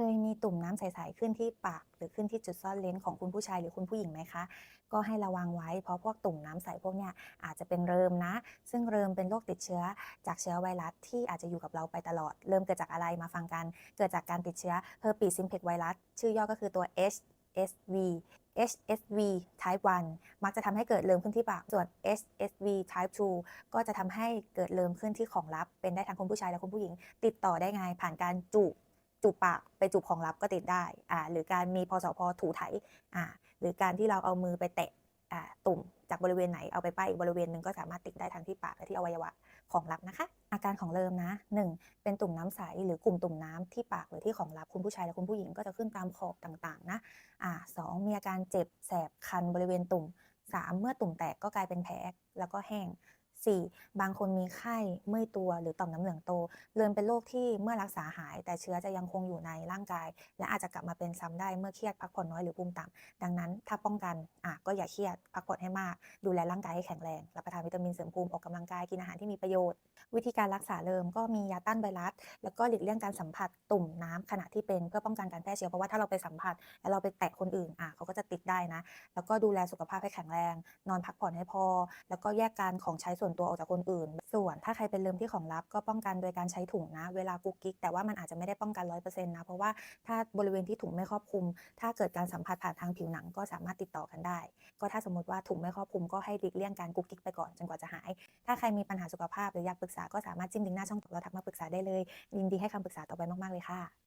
เคยมีตุ่มน้ำใสๆขึ้นที่ปาก หรือขึ้นที่จุดซ่อนเร้นของคุณผู้ชายหรือคุณผู้หญิงไหมคะ?ก็ให้ระวังไว้เพราะพวกตุ่มน้ำใสพวกเนี้ยอาจจะเป็นเริมนะ ซึ่งเริมเป็นโรคติดเชื้อ จากเชื้อไวรัสที่อาจจะอยู่กับเราไปตลอด เริมเกิดจากอะไรมาฟังกัน เกิดจากการติดเชื้อ Herpes Simplex Virus ชื่อย่อก็คือตัว HSV HSV Type 1 มักจะทำให้เกิดเริมขึ้นที่ปาก ส่วน HSV Type 2 ก็จะทำให้เกิดเริมขึ้นที่ของลับ เป็นได้ทั้งคุณผู้ชายและคุณผู้หญิง ติดต่อได้ไงผ่านการจูบ จูบปากไปจูบของลับก็ติดได้อ่าหรือการมีพสพ.ถูไถอ่าหรือการที่เราเอามือไปแตะอ่าตุ่มจากบริเวณไหนเอาไปป้ายอีกบริเวณหนึ่งก็สามารถติดได้ทั้งที่ปากและที่อวัยวะของลับนะคะ อาการของเริมนะ 1 เป็นตุ่มน้ำใสหรือกลุ่มตุ่มน้ำที่ปากหรือที่ของลับคุณผู้ชายและคุณผู้หญิงก็จะขึ้นตามขอบต่างๆนะอ่า2มีอาการเจ็บแสบคันบริเวณตุ่ม 3 เมื่อตุ่มแตกก็กลายเป็นแผลแล้วก็แห้ง 4 บางคนมีไข้เมื่อยตัวหรือต่อมน้ำเหลืองโตเริมเป็นโรคที่เมื่อรักษาหาย แต่เชื้อจะยังคงอยู่ในร่างกาย และอาจจะกลับมาเป็นซ้ำได้เมื่อเครียดพักผ่อนน้อยหรือภูมิต่ำดังนั้นถ้าป้องกันอ่าก็อย่าเครียดพักผ่อนให้มาก ดูแลร่างกายให้แข็งแรงรับประทานวิตามินเสริมภูมิออกกำลังกายกินอาหารที่มีประโยชน์ วิธีการรักษาเริมก็มียาต้านไวรัสแล้วก็หลีกเลี่ยงการสัมผัสตุ่มน้ำขณะที่เป็นเพื่อป้องกันการแพร่เชื้อเพราะว่าถ้าเราไปสัมผัส แล้วเราไปแตะคนอื่นอ่าเขาก็จะติดได้นะ แล้วก็ดูแลสุขภาพให้แข็งแรง นอนพักผ่อนให้พอ แล้วก็แยกการของใช้ส่วนตัวออกจากคนอื่น ส่วนถ้าใครเป็นเริมที่ของลับก็ป้องกันโดยการใช้ถุงนะ เวลากุ๊กกิ๊กแต่ว่ามันอาจจะไม่ได้ป้องกัน100%นต์นะ เพราะว่าถ้าบริเวณที่ถุงไม่ครอบคลุม ถ้าเกิดการสัมผัสผ่านทางผิวหนังก็สามารถติดต่อกันได้ ก็ถ้าสมมติว่าถุงไม่ครอบคลุมก็ให้หลีกเลี่ยงการกุ๊กกิ๊กไปก่อนจนกว่าจะหาย ถ้าใครมีปัญหาสุขภาพหรืออยากปรึกษาก็สามารถจิ้มลิงก์หน้าช่องแล้วทักมาปรึกษาได้เลยยินดีให้คำปรึกษาต่อไปมากๆเลยค่ะ